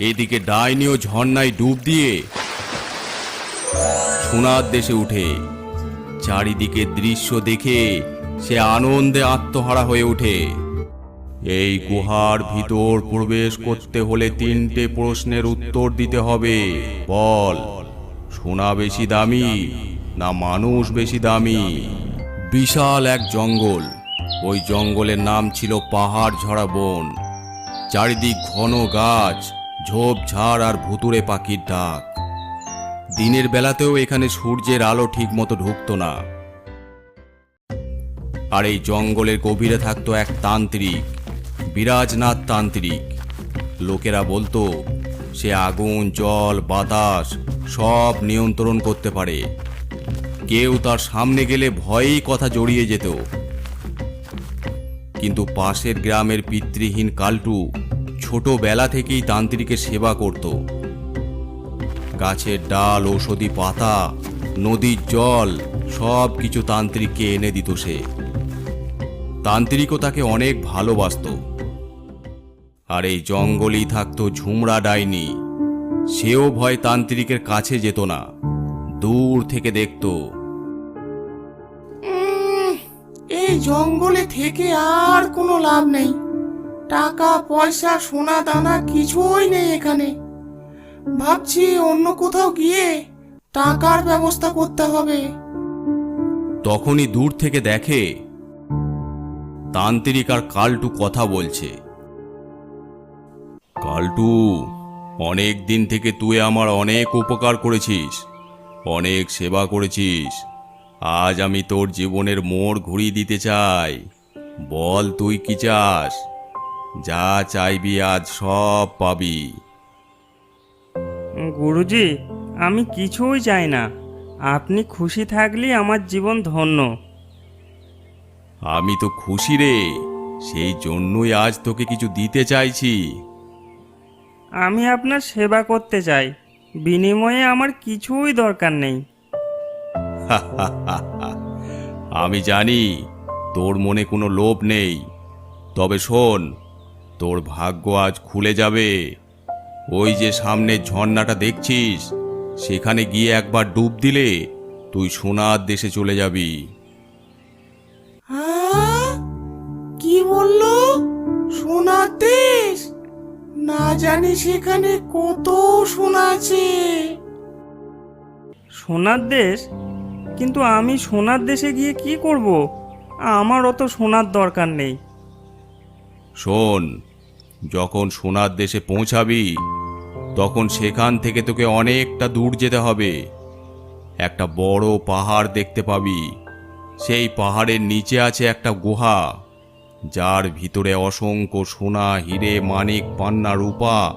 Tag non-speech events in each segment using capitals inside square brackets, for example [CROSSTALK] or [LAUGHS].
এদিকে ডাইনিও ঝর্ণায় ডুব দিয়ে সোনার দেশে উঠে। চারিদিকে দৃশ্য দেখে সে আনন্দে আত্মহারা হয়ে ওঠে। এই গুহার ভিতর প্রবেশ করতে হলে তিনটে প্রশ্নের উত্তর দিতে হবে। বল, সোনা বেশি দামি না মানুষ বেশি দামি? বিশাল এক জঙ্গল। ওই জঙ্গলের নাম ছিল পাহাড় ঝরা বন। চারিদিক ঘন গাছ ঝোপঝাড় আর ভুতুরে পাখির ডাক। দিনের বেলাতেও এখানে সূর্যের আলো ঠিক মতো ঢুকতো না। আর এই জঙ্গলের গভীরে থাকতো এক তান্ত্রিক, বিরাজনাথ তান্ত্রিক। লোকেরা বলতো, সে আগুন, জল, বাতাস সব নিয়ন্ত্রণ করতে পারে। কেউ তার সামনে গেলে ভয়েই কথা জড়িয়ে যেত। কিন্তু পাশের গ্রামের পিতৃহীন কালটু ছোটবেলা থেকেই তান্ত্রিকের সেবা করত। গাছের ডাল, ঔষধি পাতা, নদীর জল সব কিছু তান্ত্রিককে এনে দিত সে। তান্ত্রিকও তাকে অনেক ভালোবাসতো। আর এই জঙ্গলেই থাকতো ঝুমড়া ডাইনি। সেও ভয় তান্ত্রিকের কাছে যেত না, দূর থেকে দেখত। এই জঙ্গলে থেকে আর কোনো লাভ নেই। টাকা, পয়সা, সোনা, দানা কিছুই নেই এখানে। ভাবছি অন্য কোথাও গিয়ে টাকার ব্যবস্থা করতে হবে। তখনই দূর থেকে দেখে তান্ত্রিক আর কালটু কথা বলছে। কালটু, অনেক দিন থেকে তুই আমার অনেক উপকার করেছিস, অনেক সেবা করেছিস। আজ আমি তোর জীবনের মোড় ঘুরিয়ে দিতে চাই। বল তুই কি চাস? যা চাইবি আজ সব পাবি। গুরুজি আমি কিছুই চাই না। আপনি খুশি থাকলেই আমার জীবন ধন্য। আমি তো খুশি রে সেই জন্যই আজ তোকে কিছু দিতে চাইছি। আমি আপনার সেবা করতে চাই। বিনিময়ে আমার কিছুই দরকার নেই। আমি জানি তোর মনে কোনো লোভ নেই। তবে শোন তোর ভাগ্য আজ খুলে যাবে। ওই যে সামনে ঝর্ণাটা দেখছিস সেখানে গিয়ে একবার ডুব দিলে তুই সোনার দেশে চলে যাবি। হ্যাঁ? কি বলল? সোনার দেশ? না জানি সেখানে কত সোনা আছে। সোনার দেশ? কিন্তু আমি সোনার দেশে গিয়ে কি করব? আমার অত সোনার দরকার নেই। শোন যখন সোনার দেশে পৌঁছাবি, তখন সেখান থেকে তোকে অনেকটা দূর যেতে হবে। একটা বড় পাহাড় দেখতে পাবি। সেই পাহাড়ের নিচে আছে একটা গুহা, যার ভিতরে অসংখ্য সোনা, হিরে, মানিক, পান্না, রূপা,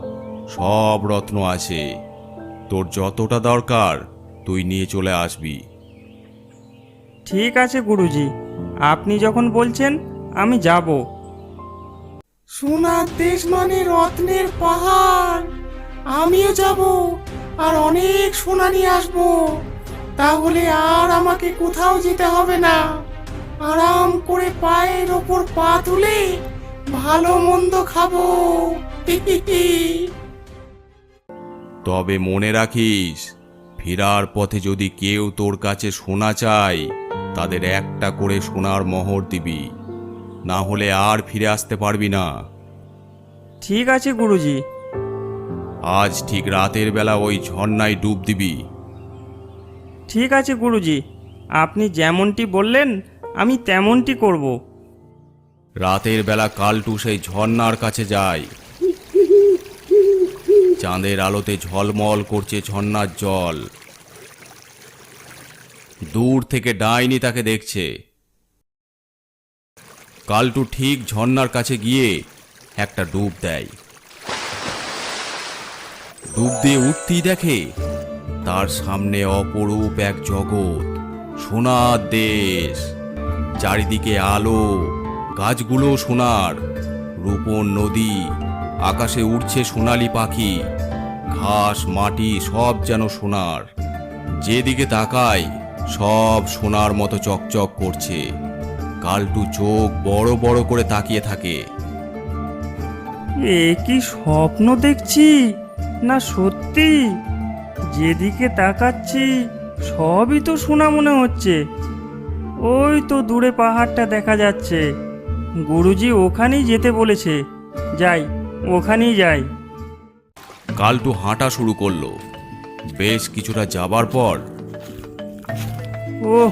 সব রত্ন আছে। তোর যতটা দরকার, তুই নিয়ে চলে আসবি। ঠিক আছে, গুরুজি। আপনি যখন বলছেন, আমি যাব। সোনার দেশ মানে রত্নের পাহাড়। আমিও যাব আর অনেক সোনা নিয়ে আসব। তাহলে আর আমাকে কোথাও যেতে হবে না। আরাম করে পায়ের ওপর পা তুলে ভালো মন্দ খাব। তবে মনে রাখিস, ফেরার পথে যদি কেউ তোর কাছে সোনা চায়, তাদের একটা করে সোনার মোহর দিবি। না হলে আর ফিরে আসতে পারবি না। ঠিক আছে গুরুজি। আজ ঠিক রাতের বেলা ওই ঝর্ণায় ডুব দিবি। ঠিক আছে গুরুজি। আপনি যেমনটি বললেন আমি তেমনটি করব। রাতের বেলা কালটু সেই ঝর্ণার কাছে যায়। চাঁদের আলোতে ঝলমল করছে ঝর্ণার জল। দূর থেকে ডাইনি তাকে দেখছে। কালটু ঠিক ঝর্ণার কাছে গিয়ে একটা ডুব দেয়। ডুব দিয়ে উঠতেই দেখে তার সামনে অপরূপ এক জগৎ, সোনার দেশ। চারিদিকে আলো, গাছগুলো সোনার, রূপন নদী, আকাশে উড়ছে সোনালি পাখি, ঘাস, মাটি সব যেন সোনার। যেদিকে তাকায় সব সোনার মতো চকচক করছে। কালটু চোখ বড় বড় করে তাকিয়ে থাকে। এ কি স্বপ্ন দেখছি? না সত্যি? যেদিকে তাকাচ্ছি সবই তো শোনা মনে হচ্ছে। ওই তো দূরে পাহাড়টা দেখা যাচ্ছে। গুরুজি ওখানেই যেতে বলেছে। যাই ওখানেই যাই। কালটু হাঁটা শুরু করল। বেশ কিছুটা যাবার পর ওহ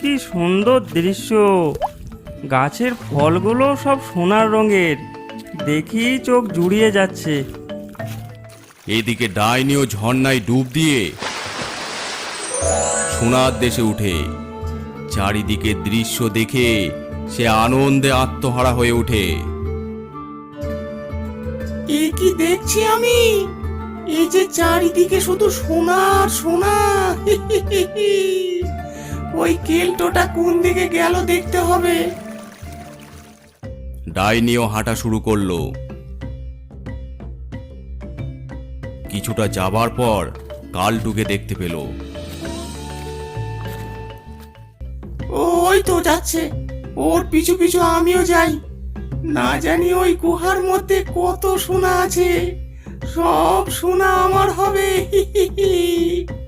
কি সুন্দর দৃশ্য। গাছের ফলগুলো সব সোনার রঙের। দেখি চোখ জুড়িয়ে যাচ্ছে। এদিকে ডাইনিও ঝর্ণায় ডুব দিয়ে সোনার দেশে উঠে। চারিদিকে দৃশ্য দেখে সে আনন্দে আত্মহারা হয়ে ওঠে। এ কি দেখছি আমি? এই যে চারিদিকে শুধু সোনার সোনা। [LAUGHS] ওই কেলটোটা কোন দিকে গেল দেখতে হবে। ডাইনিও হাঁটা শুরু করল। কিছুটা যাবার পর কালটুকে দেখতে পেল। ওই তো যাচ্ছে। ওর পিছু পিছু আমিও যাই। না জানি ওই গুহার মধ্যে কত সোনা আছে। সব সোনা আমার হবে। [LAUGHS]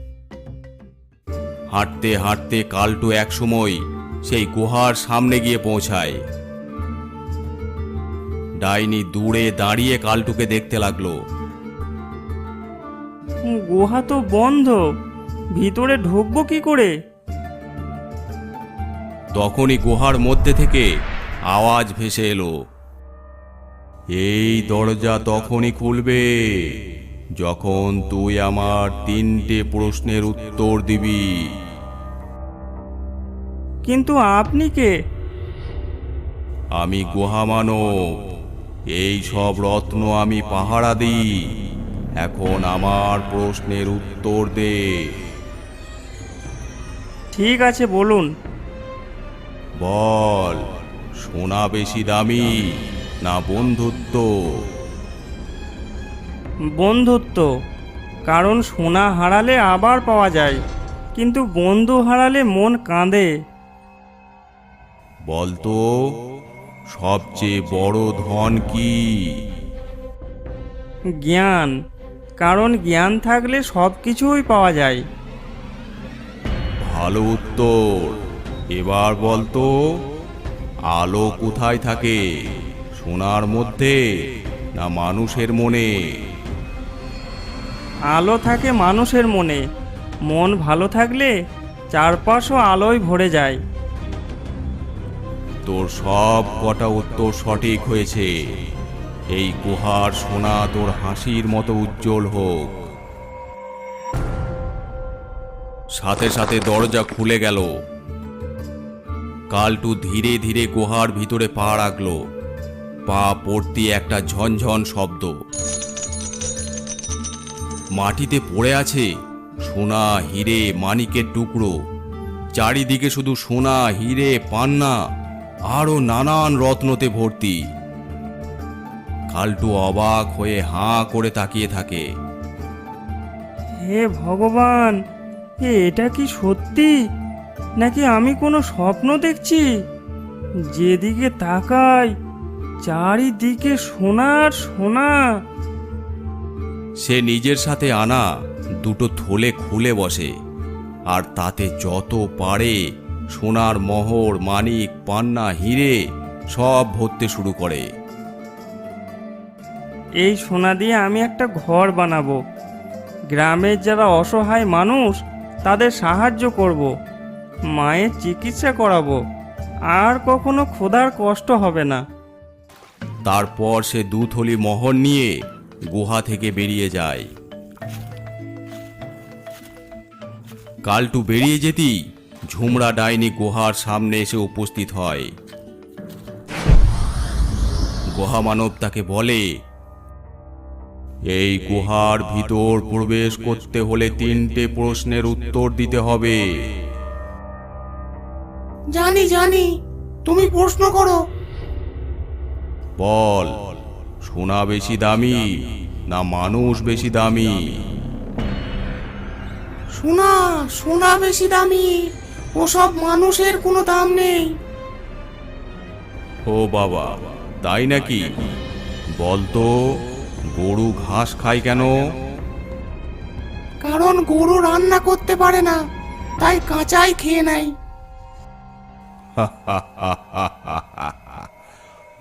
হাঁটতে হাঁটতে কালটু একসময় সেই গুহার সামনে গিয়ে পৌঁছায়। ডাইনি দূরে দাঁড়িয়ে কালটুকে দেখতে লাগল। গুহা তো বন্ধ ভিতরে ঢুকবো কি করে? তখনই গুহার মধ্যে থেকে আওয়াজ ভেসে এলো। এই দরজা তখনই খুলবে যখন তুই আমার তিনটে প্রশ্নের উত্তর দিবি। কিন্তু আপনি কে? আমি গুহা মানব। এই সব রত্ন আমি পাহারা দিই। এখন আমার প্রশ্নের উত্তর দে। ঠিক আছে বলুন। বল সোনা বেশি দামি না বন্ধুত্ব? বন্ধুত্ব। কারণ সোনা হারালে আবার পাওয়া যায় কিন্তু বন্ধু হারালে মন কাঁদে। বলতো সবচেয়ে বড় ধন কি? জ্ঞান। কারণ জ্ঞান থাকলে সব কিছুই পাওয়া যায়। ভালো উত্তর। এবার বলতো আলো কোথায় থাকে? সোনার মধ্যে না মানুষের মনে? আলো থাকে মানুষের মনে। মন ভালো থাকলে চারপাশও আলোয় ভরে যায়। তোর সব কটা উত্তর সঠিক হয়েছে। এই গুহার সোনা তোর হাসির মতো উজ্জ্বল হোক। সাথে সাথে দরজা খুলে গেল। কালটু ধীরে ধীরে গুহার ভিতরে পা রাখল। পা পড়তি একটা ঝনঝন শব্দ। মাটিতে পড়ে আছে সোনা, হিরে, মানিকের টুকরো। চারিদিকে শুধু সোনা, হিরে, পান্না। আরও নানান রত্নতে ভর্তি। কালটু অবাক হয়ে হাঁ করে তাকিয়ে থাকে। হে ভগবান এ এটা কি সত্যি? নাকি আমি কোনো স্বপ্ন দেখছি? যেদিকে তাকাই চারিদিকে সোনার সোনা। সে নিজের সাথে আনা দুটো থলে খুলে বসে আর তাতে যত পারে সোনার মোহর মানিক পান্না হিরে সব ভরতে শুরু করে। এই সোনা দিয়ে আমি একটা ঘর বানাবো। গ্রামের যারা অসহায় মানুষ তাদের সাহায্য করব। মায়ের চিকিৎসা করাবো। আর কখনো খোদার কষ্ট হবে না। তারপর সে দু থলি মোহর নিয়ে গুহা থেকে বেরিয়ে যায়। কালটু বেরিয়ে যেতেই ঝুমরা ডাইনি গুহার সামনে এসে উপস্থিত হয়। গুহা মানব তাকে বলে এই গুহার ভিতর প্রবেশ করতে হলে তিনটে প্রশ্নের উত্তর দিতে হবে। জানি জানি তুমি প্রশ্ন করো। বল সোনা বেশি দামি না মানুষ বেশি দামি? সোনা সোনা বেশি দামি। ওসব মানুষের কোনো দাম নেই। ও বাবা তাই নাকি? বলতো গরু ঘাস খায় কেন? কারণ গরু রান্না করতে পারে না তাই কাঁচাই খেয়ে নেয়।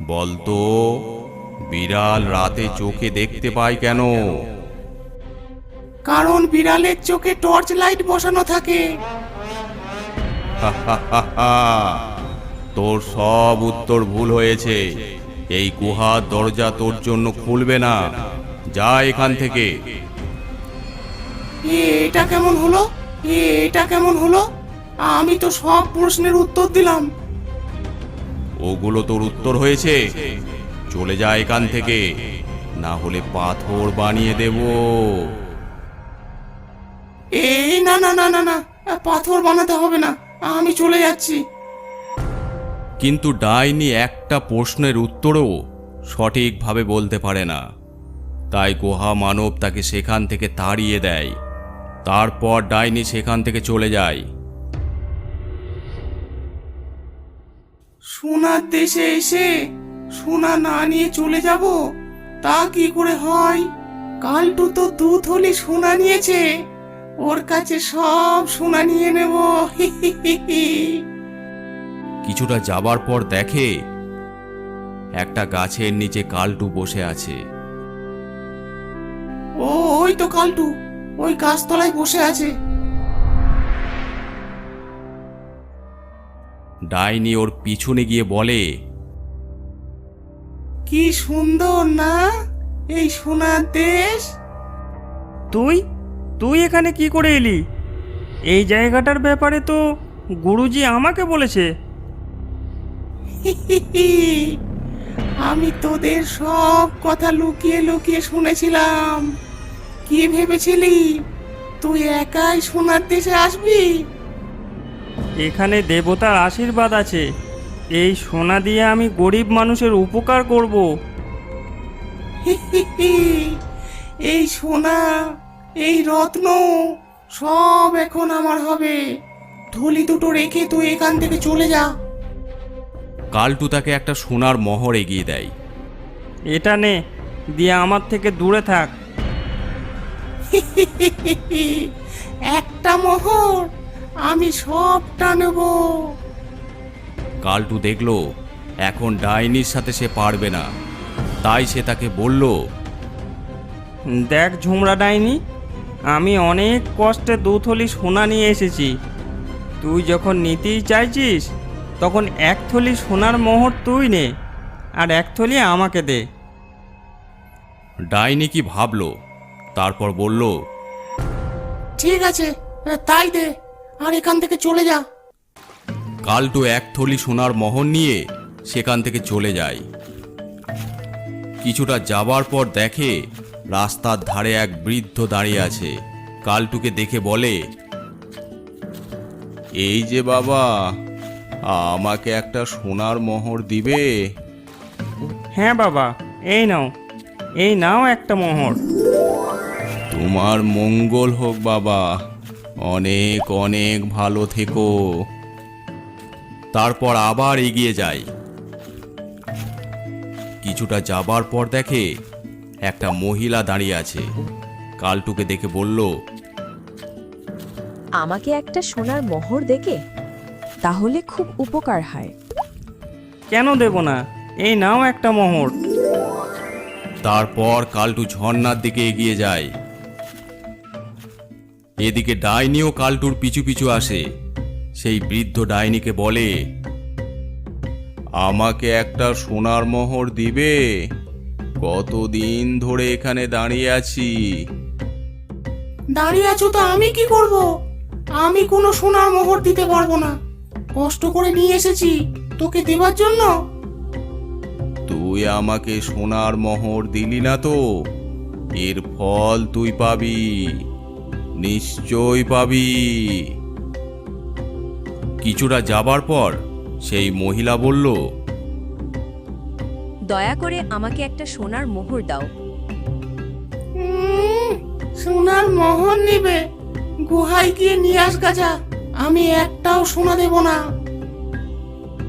বলতো বিড়াল রাতে চোখে দেখতে পায় কেন? কারণ বিড়ালের চোখে টর্চ লাইট বসানো থাকে। [LAUGHS] তোর সব উত্তর ভুল হয়েছে। এই গুহার দরজা তোর জন্য খুলবে না। যা এখান থেকে। এ, এটা কেমন হলো? এ, এটা কেমন হলো? আমি তো সব প্রশ্নের উত্তর দিলাম। ওগুলো তোর উত্তর হয়েছে। চলে যা এখান থেকে। না হলে পাথর বানিয়ে দেব। এই না না না না না। পাথর বানাতে হবে না। আমি চলে যাচ্ছি। কিন্তু ডাইনি একটা প্রশ্নের উত্তরও সঠিকভাবে বলতে পারে না। তাই গুহা মানব তাকে সেখান থেকে তাড়িয়ে দেয়। তারপর ডাইনি সেখান থেকে চলে যায়। সোনার দেশে এসে সোনা না নিয়ে চলে যাব? তা কি করে হয়? কালটু তো দু থলি সোনা নিয়েছে। ওর কাছে সব সোনা নিয়ে নেব। কিছুটা যাবার পর দেখে একটা গাছের নিচে কালটু বসে আছে। ও ওই তো কালটু ওই গাছতলায় বসে আছে। ডাইনি ওর পিছনে গিয়ে বলে কি সুন্দর না এই সোনার দেশ? তুই তুই এখানে কি করে এলি? এই জায়গাটার ব্যাপারে তো গুরুজি আমাকে বলেছে। আমি তোদের সব কথা লুকিয়ে লুকিয়ে শুনেছিলাম। কি ভেবেছিলি? তুই একাই সোনার দেশে আসবি? এখানে দেবতার আশীর্বাদ আছে। এই সোনা দিয়ে আমি গরিব মানুষের উপকার করব। এই সোনা এই রত্ন সব এখন আমার হবে। থলি দুটো রেখে তুই এখান থেকে চলে যা। কালটু তাকে একটা সোনার মহর এগিয়ে দেয়। এটা নে দিয়ে আমার থেকে দূরে থাক। একটা মোহর আমি সবটা নেব। কালটু দেখল এখন ডাইনির সাথে সে পারবে না। তাই সে তাকে বলল দেখ ঝুমরা ডাইনি আমি অনেক কষ্টে দুথলি সোনা নিয়ে এসেছি। তুই যখন নিতেই চাইছিস তখন এক থলি সোনার মোহর তুই নে আর এক থলি আমাকে দে। ডাইনি কি ভাবলো তারপর বলল ঠিক আছে তাই দে আর এখান থেকে চলে যা। কালটু এক থলি সোনার মোহর নিয়ে সেখান থেকে চলে যায়। কিছুটা যাবার পর দেখে রাস্তার ধারে এক বৃদ্ধ দাঁড়িয়ে আছে। কালটুকে দেখে বলে এই যে বাবা আমাকে একটা সোনার মোহর দিবে? হ্যাঁ বাবা এই নাও এই নাও একটা মোহর। তোমার মঙ্গল হোক বাবা অনেক অনেক ভালো থেকো। তারপর আবার এগিয়ে যায়। কিছুটা যাবার পর দেখে একটা মহিলা দাঁড়িয়ে আছে। কালটুকে দেখে বলল আমাকে একটা সোনার মোহর দেখে? তাহলে খুব উপকার হয়। কেন দেব না? এই নাও একটা মোহর। তারপর কালটু ঝর্ণার দিকে এগিয়ে যায়। এদিকে ডাইনিও কালটুর পিছু পিছু আসে। সেই বৃদ্ধ ডাইনিকে বলে আমাকে একটা সোনার মোহর দিবে? কতদিন ধরে এখানে দাঁড়িয়ে আছি? দাঁড়িয়ে আছো তো আমি কি করব? আমি কোনো সোনার মোহর দিতে পারব না। কষ্ট করে নিয়ে এসেছি তোকে দেবার জন্য? তুই আমাকে সোনার মোহর দিলি না তো? এর ফল তুই পাবি নিশ্চয় পাবি। কিছুটা যাবার পর সেই মহিলা বলল দয়া করে আমাকে একটা সোনার মোহর দাও। উম, সোনার মোহর নিবে। গুহায় গিয়ে নিয়ে আস গাজা। আমি একটাও সোনা দেব না।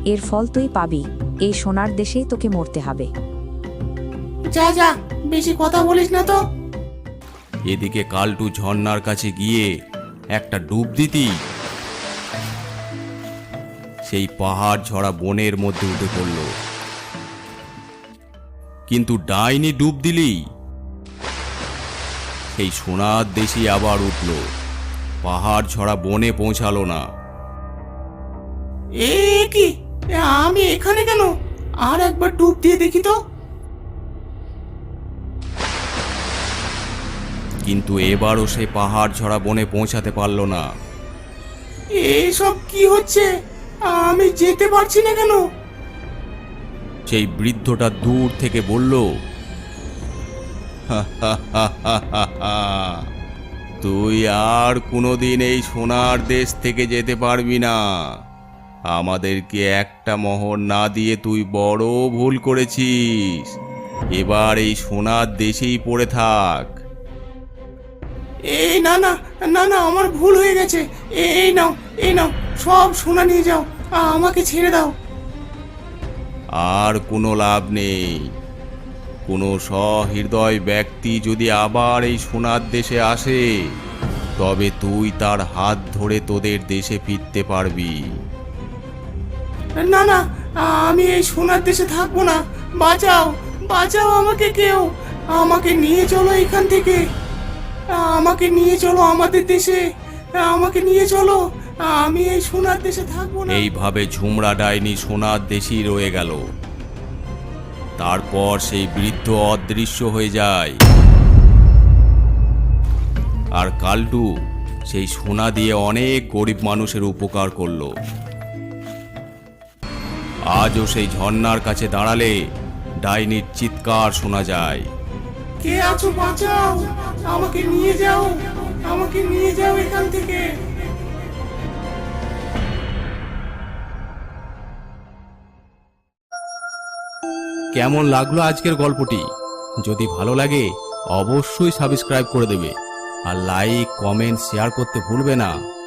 এর ফল তুই পাবি। এই সোনার দেশেই তোকে মরতে হবে। যা যা বেশি কথা বলিস না তো। এদিকে কালটু ঝর্ণার কাছে গিয়ে একটা ডুব দিতি। সেই পাহাড় ঝরা বনের মধ্যে উঠে পড়ল। কিন্তু ডাইনি ডুব দিলি। সেই সোনার দেশি আবার উঠল। পাহাড় ঝরা বনে পৌঁছালো না। এ কি? আমি এখানে কেন? আর একবার ডুব দিয়ে দেখি তো। কিন্তু এবারও সে পাহাড় ঝরা বনে পৌঁছাতে পারল না। এইসব কি হচ্ছে? আমি যেতে পারছি না কেন? সেই বৃদ্ধটা দূর থেকে বলল তুই আর কোনোদিন এই সোনার দেশ থেকে যেতে পারবি না। আমাদেরকে একটা মোহর না দিয়ে তুই বড় ভুল করেছিস। এবার এই সোনার দেশেই পড়ে থাক। এই না না না না, আমার ভুল হয়ে গেছে। এই নাও এই নাও, সব সোনা নিয়ে যাও। আমাকে ছেড়ে দাও। আর কোনো লাভ নেই। কোনো সহৃদয় ব্যক্তি যদি আবার এই সোনার দেশে আসে, তবে তুই তার হাত ধরে তোদের দেশে ফিরতে পারবি। না না, আমি এই সোনার দেশে থাকব না। বাঁচাও বাঁচাও আমাকে কেউ। আমাকে নিয়ে চলো এখান থেকে। আমাকে নিয়ে চলো আমাদের দেশে। আমাকে নিয়ে চলো। আমি এই সোনার দেশে থাকব না। এইভাবে ঝুমরা ডাইনি সোনার দেশই রয়ে গেল। তারপর সেই বৃদ্ধ অদৃশ্য হয়ে যায়। আর কালটু সেই সোনা দিয়ে অনেক গরিব মানুষের উপকার করল। আজও সেই ঝর্ণার কাছে দাঁড়ালে ডাইনির চিৎকার শোনা যায়। কে আছো বাঁচাও? আমাকে নিয়ে যাও। আমাকে নিয়ে যাও এখান থেকে। কেমন লাগল আজকের গল্পটি? যদি ভালো লাগে, অবশ্যই সাবস্ক্রাইব করে দেবে। আর লাইক কমেন্ট শেয়ার করতে ভুলবে না।